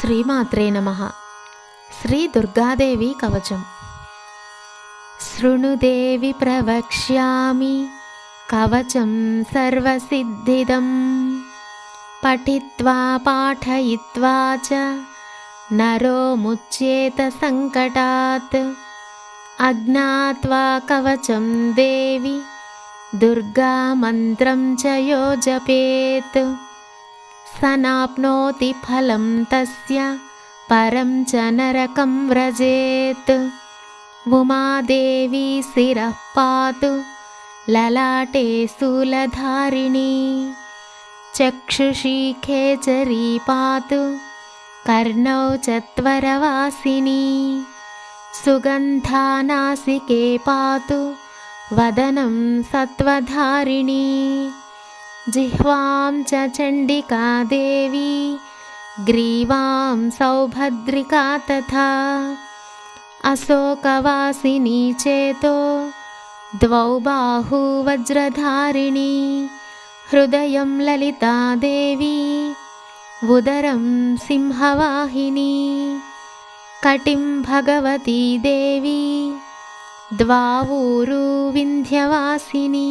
శ్రీమాత్రే నమ. శ్రీ దుర్గాదేవి కవచం. శృణుదేవి ప్రవక్ష్యామి. కవచం సర్వసిద్ధిదం. పఠిత్వా పాఠయిత్వా చ. నరో ముచ్యేత సంకటాత్. అజ్ఞాత్వా కవచం దేవి. దుర్గా మంత్రం చ యో జపేత్ स नाप्नोति फलं तस्य परं च नरकं व्रजेत्। उमादेवी शिरः पातु ललाटे सुलधारिणी। चक्षुषिखे चरी पातु कर्णौ चत्वरवासिनी सुगन्धानासिके पातु वदनं सत्त्वधारिणी। जिह्वां च चण्डिका देवी ग्रीवां सौभद्रिका तथा अशोकवासिनी चेतो द्वौ बाहू वज्रधारिणी हृदयं ललिता देवी उदरं सिंहवाहिनी कटिं भगवती देवी द्वावूरु विन्ध्यवासिनी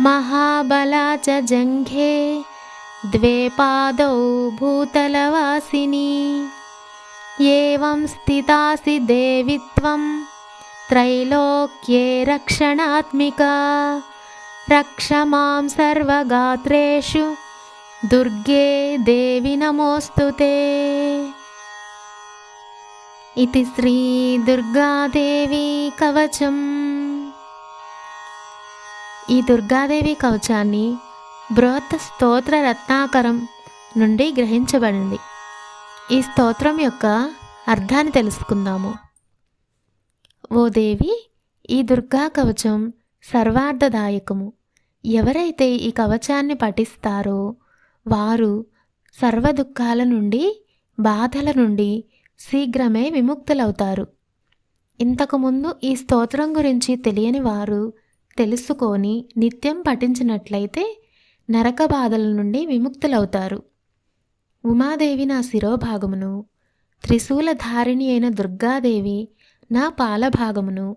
महाबला च जङ्घे द्वे पादौ भूतलवासिनी। एवं स्थितासि देवि त्वं त्रैलोक्ये रक्षणात्मिका। रक्ष मां सर्वगात्रेषु दुर्गे देवि नमोऽस्तु ते। इति श्रीदुर्गादेवी कवचम् ఈ దుర్గాదేవి కవచాన్ని బృహత్ స్తోత్ర రత్నాకరం నుండి గ్రహించబడింది. ఈ స్తోత్రం యొక్క అర్థాన్ని తెలుసుకుందాము. ఓ దేవి ఈ దుర్గా కవచం సర్వార్థదాయకము. ఎవరైతే ఈ కవచాన్ని పఠిస్తారో వారు సర్వ దుఃఖాల నుండి బాధల నుండి శీఘ్రమే విముక్తులవుతారు. ఇంతకుముందు ఈ స్తోత్రం గురించి తెలియని వారు తెలుసుకొని నిత్యం పఠించినట్లయితే నరక బాధల నుండి విముక్తులవుతారు. ఉమాదేవి నా శిరోభాగమును త్రిశూలధారిణి అయిన దుర్గాదేవి నా పాలభాగమును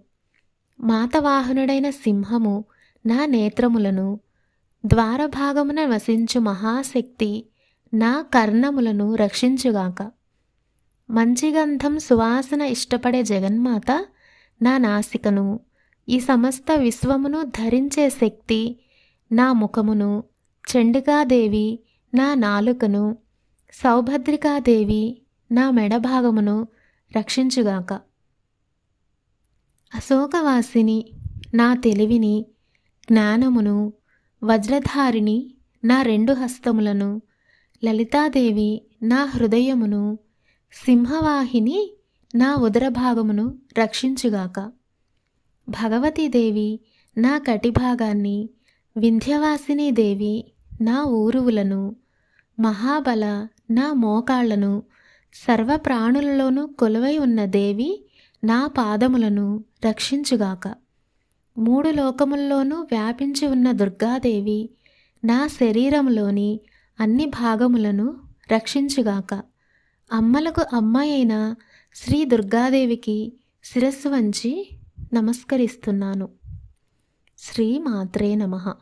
మాతవాహనుడైన సింహము నా నేత్రములను ద్వారభాగమున వసించు మహాశక్తి నా కర్ణములను రక్షించుగాక. మంచి గంధం సువాసన ఇష్టపడే జగన్మాత నా నాసికను ఈ సమస్త విశ్వమును ధరించే శక్తి నా ముఖమును చండికాదేవి నా నాలుకను సౌభద్రికాదేవి నా మెడభాగమును రక్షించుగాక. అశోకవాసిని నా తెలివిని జ్ఞానమును వజ్రధారిణి నా రెండు హస్తములను లలితాదేవి నా హృదయమును సింహవాహిని నా ఉదరభాగమును రక్షించుగాక. భగవతీదేవి నా కటిభాగాన్ని వింధ్యవాసిని దేవి నా ఊరువులను మహాబల నా మోకాళ్ళను సర్వ ప్రాణులలోనూ కొలువై ఉన్న దేవి నా పాదములను రక్షించుగాక. మూడు లోకముల్లోనూ వ్యాపించి ఉన్న దుర్గాదేవి నా శరీరములోని అన్ని భాగములను రక్షించుగాక. అమ్మలకు అమ్మాయి అయిన శ్రీ దుర్గాదేవికి శిరస్సు వంచి నమస్కరిస్తున్నాను. శ్రీ మాత్రే నమ.